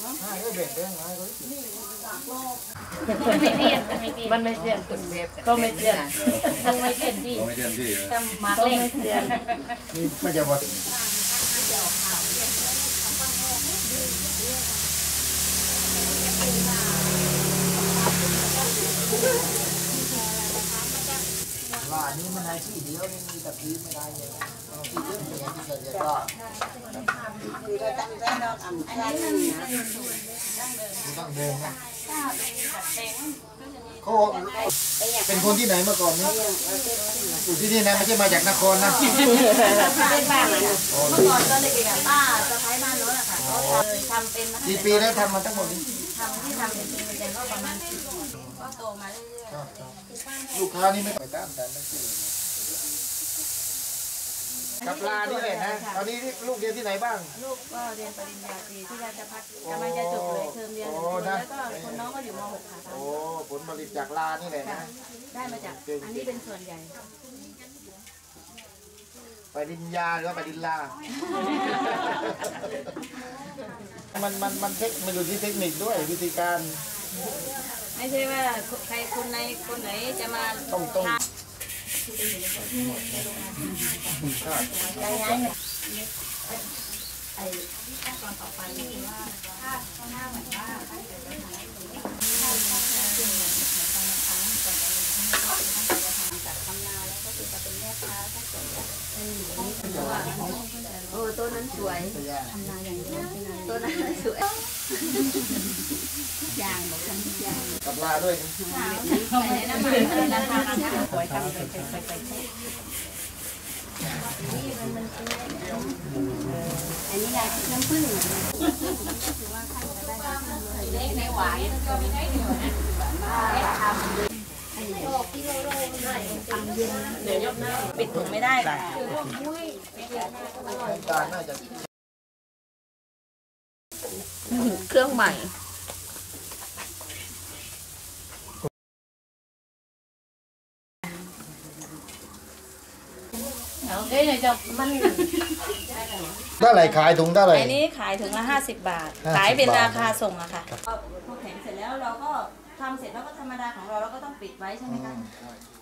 มันโอมาเป็นเม็ดเป็นแค่เสือมันไม่เสียนคุณเว็บก็ไม่เสียนก็ไม่เสียนที่ไม่เต็มที่เลยมาเล่นเสียนนี่ไม่จะว่า ว่านี่มันให้ที่เดียวนี่มีแต่พื้นไม่ได้เลยที่เยอะเป็นอย่างที่เรียกว่าต้องเดินนะเขาเป็นคนที่ไหนเมาก่อนนี่อยู่ที่นี่นะไม่ใช่มาจากนครนะเป็นบ้านเมื่อก่อนก็เลยกับป้าสะพ้ายบ้านโน้นอะค่ะเขาทำเป็นมากี่ปีแล้วทำมาทั้งหมดนี้ทำที่ทำเป็นจริงเป็นก็ประมาณสิบ ก็โตมาเรื่อยครับครับลูกค้านี่ไม่ไปตามแต่ไม่กินกับลานี่แหละนะตอนนี้ลูกเรียนที่ไหนบ้างๆลูกก็เรียนปริญญาตรีที่ราชภัฏกำลังจะจบเลยเทอมเรียนหนึ่งคนแล้วก็คนน้องก็อยู่ม .6 ค่ะโอ้ผลผลิตจากลานี่แหละค่ะนะได้มาจากอันนี้เป็นส่วนใหญ่ไปดินยาหรือว่าไปดินลา มันมันมันเทคมันอยู่ที่เทคนิคด้วยวิธีการ ไม่ใช่ว่าใครคนไหนคนไหนจะมาต้องต้องโอ้ต้นนั้นสวยทำนาอย่างเดียวต้นนั้นสวย ยางบอกทำทุกอย่างกับลาด้วยนะใส่น้ำมันราคาราคาสวยทำไปไปไปไปอันนี้ยาน้ำผึ้งเล็กในหวานก็ไม่ได้เหนียวนะทำเย็นเดี๋ยวยกหน้าปิดถุงไม่ได้ค่ะตาน่าจะเครื่องใหม่ โอเคเดี๋ยวจะมันเท่าไหร่ขายถุงเท่าไหร่ อันนี้ขายถุงละ 50 บาท 50ขายเป็นบาท ราคาส่งอะค่ะ พอแข็งเสร็จแล้วเราก็ทำเสร็จแล้วก็ธรรมดาของเราเราก็ต้องปิดไว้ใช่ไหมคะ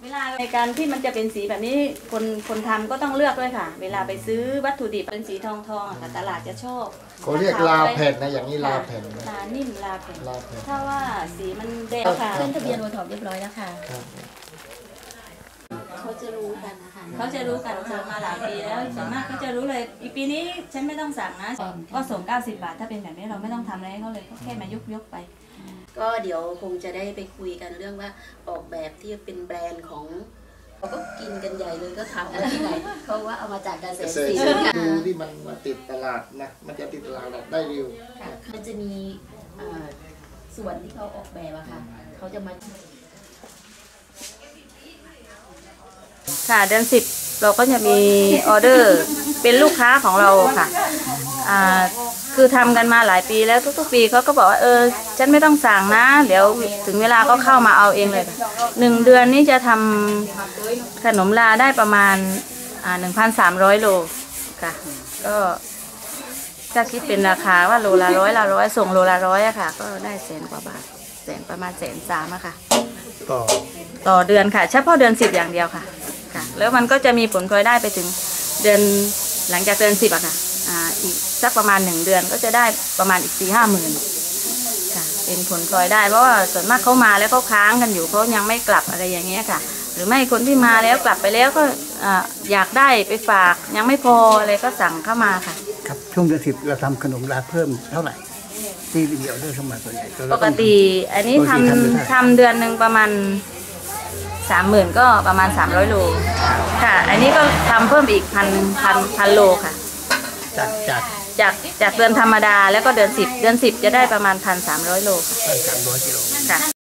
เวลาในการที่มันจะเป็นสีแบบนี้คนคนทำก็ต้องเลือกด้วยค่ะ เวลาไปซื้อวัตถุดิบเป็นสีทองทองๆอะค่ะตลาดจะชอบเขาเรียกลาแผ่นนะอย่างนี้ลาแผ่นนะลานิ่มลาแผ่นลาแผ่น ถ้าว่าสีมันแดงค่ะ ขึ้นทะเบียนโอทอปเรียบร้อยแล้วค่ะ ครับ เขาจะรู้กันนะคะเขาจะรู้กันเจอมาหลายปีแล้วส่วนมากเขาจะรู้เลยอีกปีนี้ฉันไม่ต้องสั่งนะก็ส่ง 90 บาท ถ้าเป็นแบบนี้เราไม่ต้องทำอะไรให้เขาเลยเขาแค่มายกยกๆไป ก็เดี๋ยวคงจะได้ไปคุยกันเรื่องว่าออกแบบที่เป็นแบรนด์ของเราก็กินกันใหญ่เลยก็ทำอะไรไหนเพราะว่าเอามาจากเกษเกตรษตรศิลศิลป์ป์ค่ะดูที่มันมาติดตลาดนะ มันจะติดตลาดได้เร็วมันจะมีเอ่อส่วนที่เขาออกแบบอะค่ะเขาจะมา ค่ะ เดือนสิบเราก็จะมีออเดอร์เป็นลูกค้าของเราค่ะอ่าคือทำกันมาหลายปีแล้วทุกๆ ปีเขาก็บอกว่าเออฉันไม่ต้องสั่งนะ เดี๋ยวถึงเวลาก็เข้ามาเอาเองเลยค่ะหนึ่งเดือนนี้จะทำขนมลาได้ประมาณอ่าหนึ่งพันสามร้อยโลค่ะ ก็ถ้าคิดเป็นราคาว่าโลละร้อยละร้อยส่งโลละร้อยอะค่ะ ก็ได้แสนกว่าบาทแสนประมาณแสนสามอะค่ะ ต่อต่อเดือนค่ะเฉพาะเดือนสิบอย่างเดียวค่ะอ ค่ะ แล้วมันก็จะมีผลพลอยได้ไปถึงเดือนหลังจากเดือนสิบอะค่ะอ่าอีกสักประมาณหนึ่งเดือนก็จะได้ประมาณอีกสี่ห้าหมื่นค่ะ เป็นผลพลอยได้เพราะว่าส่วนมากเขามาแล้วเขาค้างกันอยู่เขายังไม่กลับอะไรอย่างเงี้ยค่ะ หรือไม่คนที่มาแล้วกลับไปแล้วก็อ่าอยากได้ไปฝากยังไม่พออะไรก็สั่งเข้ามาค่ะ ครับช่วงเดือนสิบเราทำขนมลาเพิ่มเท่าไหร่ที่วิดีโอเดอร์เข้ามาส่วนใหญ่ปกติอันนี้ทปกติทำเดือนเท่าไหร่ำทำเดือนหนึ่งประมาณ สามหมื่นก็ประมาณสามร้อยโล ค่ะ อันนี้ก็ทำเพิ่มอีกพันพันพันโลค่ะ จากจากจากจากเดือนธรรมดาแล้วก็เดือนสิบเดือนสิบจะได้ประมาณพันสามร้อยโลค่ะพันสามร้อยกิโล ค่ะ